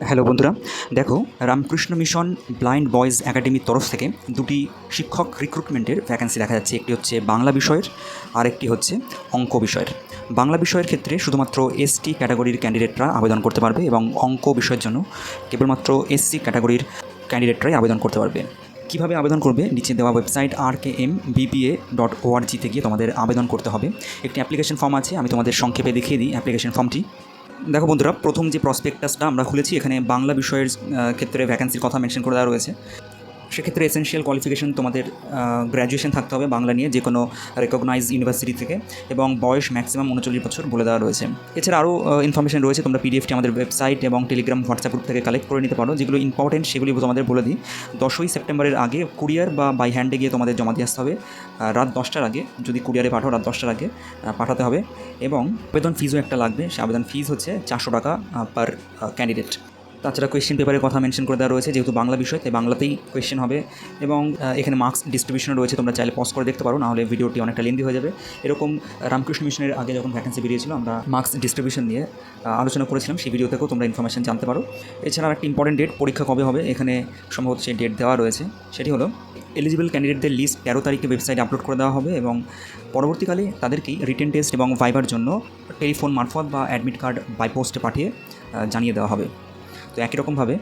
Hello বন্ধুরা, দেখো Ramakrishna mission blind boys একাডেমির তরফ থেকে দুটি শিক্ষক রিক্রুটমেন্টের ভ্যাকেন্সি দেখা যাচ্ছে। একটি হচ্ছে বাংলা বিষয়ের আর একটি হচ্ছে অঙ্ক বিষয়ের। বাংলা বিষয়ের ক্ষেত্রে শুধুমাত্র এসটি ক্যাটাগরির ক্যান্ডিডেটরা আবেদন করতে পারবে এবং অঙ্ক বিষয়ের জন্য কেবলমাত্র এসসি ক্যাটাগরির ক্যান্ডিডেটরাই আবেদন করতে পারবে। কীভাবে আবেদন করবে? নিচে দেওয়া website R K M B P A dot ওআরজিতে গিয়ে তোমাদের আবেদন করতে হবে। একটি অ্যাপ্লিকেশন ফর্ম আছে, আমি তোমাদের সংক্ষেপে দেখিয়ে দিই অ্যাপ্লিকেশন ফর্মটি দেখো বন্ধুরা, প্রথম যে প্রসপেক্টাসটা আমরা খুলেছি, এখানে বাংলা বিষয়ের ক্ষেত্রে ভ্যাকেন্সির কথা মেনশন করে দেওয়া রয়েছে। সেক্ষেত্রে এসেনশিয়াল কোয়ালিফিকেশন তোমাদের গ্র্যাজুয়েশন থাকতে হবে বাংলা নিয়ে যে কোনো রেকগনাইজ ইউনিভার্সিটি থেকে এবং বয়স ম্যাক্সিমাম উনচল্লিশ বছর বলে দেওয়া রয়েছে। এছাড়া আরও ইনফরমেশন রয়েছে, তোমরা পিডিএফটি আমাদের ওয়েবসাইট এবং টেলিগ্রাম হোয়াটসঅ্যাপ গ্রুপ থেকে কালেক্ট করে নিতে পারো, যেগুলো ইম্পর্টেন্ট সেগুলি তোমাদের বলে দিই। দশই সেপ্টেম্বরের আগে কুরিয়ার বা বাই হ্যান্ডে গিয়ে তোমাদের জমা দিয়ে আসতে হবে। রাত দশটার আগে, যদি কুরিয়ারে পাঠাও রাত দশটার আগে পাঠাতে হবে এবং আবেদন ফিজও একটা লাগবে। সে আবেদন ফিজ হচ্ছে চারশো টাকা পার ক্যান্ডিডেট তাছাড়া কোয়েশ্চেন পেপারের কথা মেনশন করে দেওয়া রয়েছে, যেহেতু বাংলা বিষয়, তাই বাংলাতেই কোয়েশ্চেন হবে। এবং এখানে মার্কস ডিস্ট্রিবিউশন রয়েছে, তোমরা চাইলে পজ করে দেখতে পারো, নাহলে ভিডিওটি অনেকটা লেন্দি হয়ে যাবে। এরকম রামকৃষ্ণ মিশনের আগে যখন ভ্যাকেন্সি বেরিয়েছিল, আমরা মার্কস ডিস্ট্রিবিউশন নিয়ে আলোচনা করেছিলাম, সেই ভিডিও থেকেও তোমরা ইনফরমেশন জানতে পারো। এছাড়া একটা ইম্পর্টেন্ট ডেট পরীক্ষা কবে হবে, এখানে সম্ভবত সেই ডেট দেওয়া রয়েছে। সেটি হলো এলিজিবল ক্যান্ডিডেটদের লিস্ট তেরো তারিখে ওয়েবসাইটে আপলোড করে দেওয়া হবে এবং পরবর্তীকালে তাদেরকেই রিটেন টেস্ট এবং ভাইবার জন্য টেলিফোন মারফত বা অ্যাডমিট কার্ড বাইপোস্টে পাঠিয়ে জানিয়ে দেওয়া হবে। তো একই রকমভাবে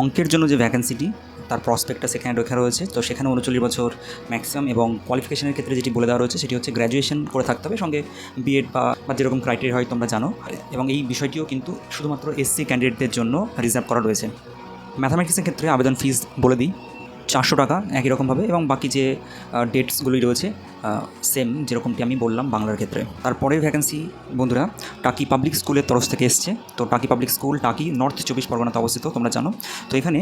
অঙ্কের জন্য যে ভ্যাকেন্সিটি তার প্রসপেক্টটা সেখানে রেখা রয়েছে। তো সেখানে উনচল্লিশ বছর ম্যাক্সিমাম এবং কোয়ালিফিকেশনের ক্ষেত্রে যেটি বলে দেওয়া রয়েছে, সেটি হচ্ছে গ্র্যাজুয়েশন করে থাকতে হবে, সঙ্গে বিএড বা বা যেরকম ক্রাইটেরিয়া হয় তোমরা জানো। এবং এই বিষয়টিও কিন্তু শুধুমাত্র এসসি ক্যান্ডিডেটদের জন্য রিজার্ভ করা রয়েছে। ম্যাথামেটিক্সের ক্ষেত্রে আবেদন ফিস বলে দিই। চারশো টাকা একই রকমভাবে এবং বাকি যে ডেটসগুলি রয়েছে সেম যেরকমটি আমি বললাম বাংলার ক্ষেত্রে। তারপরের ভ্যাকেন্সি বন্ধুরা, টাকি পাবলিক স্কুলের তরফ থেকে এসছে। তো Taki public school Taki north চব্বিশ পরগনাতে অবস্থিত, তোমরা জানো। তো এখানে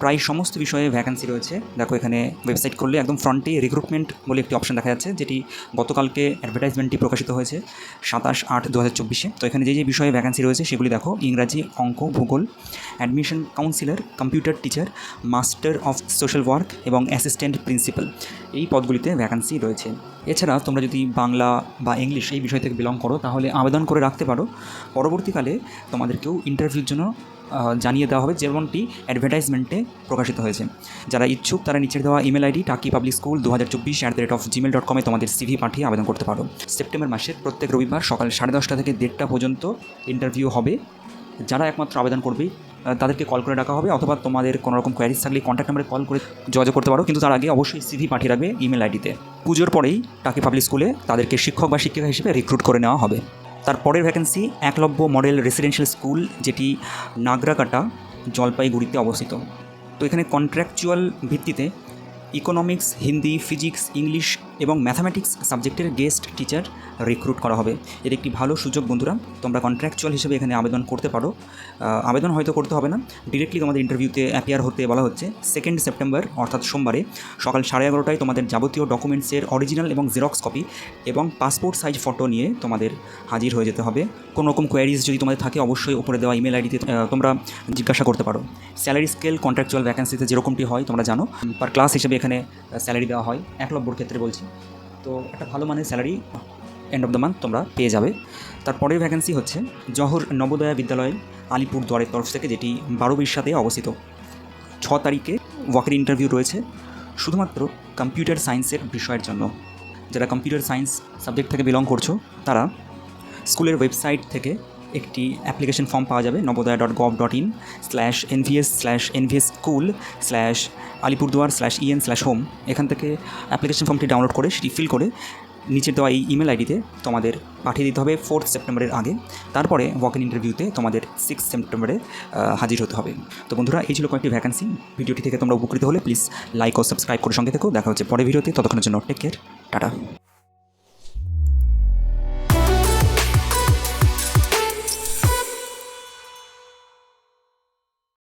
প্রায় সমস্ত বিষয়ে ভ্যাকেন্সি রয়েছে। দেখো, এখানে ওয়েবসাইট করলে একদম ফ্রন্টে রিক্রুটমেন্ট বলে একটি অপশন দেখা যাচ্ছে, যেটি গতকালকে অ্যাডভার্টাইজমেন্টটি প্রকাশিত হয়েছে সাতাশ আট দু হাজার চব্বিশে। তো এখানে যে যে বিষয়ে ভ্যাকেন্সি রয়েছে, সেগুলি দেখো, ইংরাজি, অঙ্ক, ভূগোল admission counsellor computer teacher master of social work এবং অ্যাসিস্ট্যান্ট প্রিন্সিপাল এই পদগুলিতে ভ্যাকেন্সি রয়েছে। এছাড়া তোমরা যদি বাংলা বা ইংলিশ এই বিষয় থেকে বিলং করো, তাহলে আবেদন করে রাখতে পারো। পরবর্তীকালে তোমাদেরকেও ইন্টারভিউর জন্য জানিয়ে দেওয়া হবে যেমনটি অ্যাডভার্টাইজমেন্টে প্রকাশিত হয়েছে। যারা ইচ্ছুক, তারা নিচের দেওয়া email ID Taki public school দু হাজার চব্বিশ at the rate of Gmail dot কমে তোমাদের সিভি পাঠিয়ে আবেদন করতে পারো। সেপ্টেম্বর মাসের প্রত্যেক রবিবার সকাল সাড়ে দশটা থেকে দেড়টা পর্যন্ত ইন্টারভিউ হবে। যারা একমাত্র আবেদন করবে তাদেরকে কল করে ডাকা হবে অথবা তোমাদের কোনো রকম কোয়ারিজ থাকলে কন্ট্যাক্ট নাম্বারে কল করে যোগাযোগ করতে পারো। কিন্তু তার আগে অবশ্যই সিভি পাঠিয়ে রাখবে ইমেল আইডিতে পুজোর পরেই টাকি পাবলিক স্কুলে তাদেরকে শিক্ষক বা শিক্ষিকা হিসেবে রিক্রুট করে নেওয়া হবে। তারপরের vacancy Eklavya model residential school যেটি নাগরাকাটা, জলপাইগুড়িতে অবস্থিত। তো এখানে কন্ট্রাকচুয়াল ভিত্তিতে ইকোনমিক্স হিন্দি ফিজিক্স ইংলিশ এবং ম্যাথামেটিক্স সাবজেক্টের গেস্ট টিচার রিক্রুট করা হবে। এর একটি ভালো সুযোগ, বন্ধুরা, তোমরা কন্ট্রাকচুয়াল হিসেবে এখানে আবেদন করতে পারো। আবেদন হয়তো করতে হবে না। ডিরেক্টলি তোমাদের ইন্টারভিউতে অ্যাপিয়ার হতে বলা হচ্ছে। সেকেন্ড সেপ্টেম্বর অর্থাৎ সোমবারে, সকাল সাড়ে এগারোটায় তোমাদের যাবতীয় ডকুমেন্টসের অরিজিনাল এবং জেরক্স কপি এবং পাসপোর্ট সাইজ ফটো নিয়ে তোমাদের হাজির হয়ে যেতে হবে। কোনো রকম কোয়ারিজ যদি তোমাদের থাকে, অবশ্যই উপরে দেওয়া ইমেল আইডিতে তোমরা জিজ্ঞাসা করতে পারো। স্যালারি স্কেল কন্ট্রাকচুয়াল ভ্যাকেন্সিতে যেরকমটি হয়, তোমরা জানো। পার ক্লাস হিসেবে এখানে স্যালারি দেওয়া হয়। এক লব্বর ক্ষেত্রে বলছি। তো একটা ভালো মানের salary end of the month তোমরা পেয়ে যাবে। তারপরের ভ্যাকেন্সি হচ্ছে জহর নবোদয়া বিদ্যালয়, আলিপুর দ্বারের তরফ থেকে, যেটি বারো সাথে অবস্থিত। ছ তারিখে ওয়াকের ইন্টারভিউ রয়েছে, শুধুমাত্র কম্পিউটার সায়েন্সের বিষয়ের জন্য। যারা কম্পিউটার সায়েন্স সাবজেক্ট থেকে বিলং করছ, তারা স্কুলের ওয়েবসাইট থেকে একটি অ্যাপ্লিকেশন ফর্ম পাওয়া যাবে Navodaya dot gov dot in slash NVS slash NVS school slash Alipurduar slash EN slash home এখান থেকে অ্যাপ্লিকেশন ফর্মটি ডাউনলোড করে, সেটি ফিল করে নিচের দেওয়া এই ইমেল আইডিতে তোমাদের পাঠিয়ে দিতে হবে ফোর্থ সেপ্টেম্বরের আগে। তারপরে ওয়াক ইন ইন্টারভিউতে তোমাদের সিক্স সেপ্টেম্বরে হাজির হতে হবে। তো বন্ধুরা, এই ছিল কয়েকটি ভ্যাকান্সি ভিডিওটি থেকে তোমরা উপকৃত হলে প্লিজ লাইক ও সাবস্ক্রাইব করে সঙ্গে থেকো। দেখা হচ্ছে পরে ভিডিওতে। ততক্ষণের জন্য টেক কেয়ার টাটা।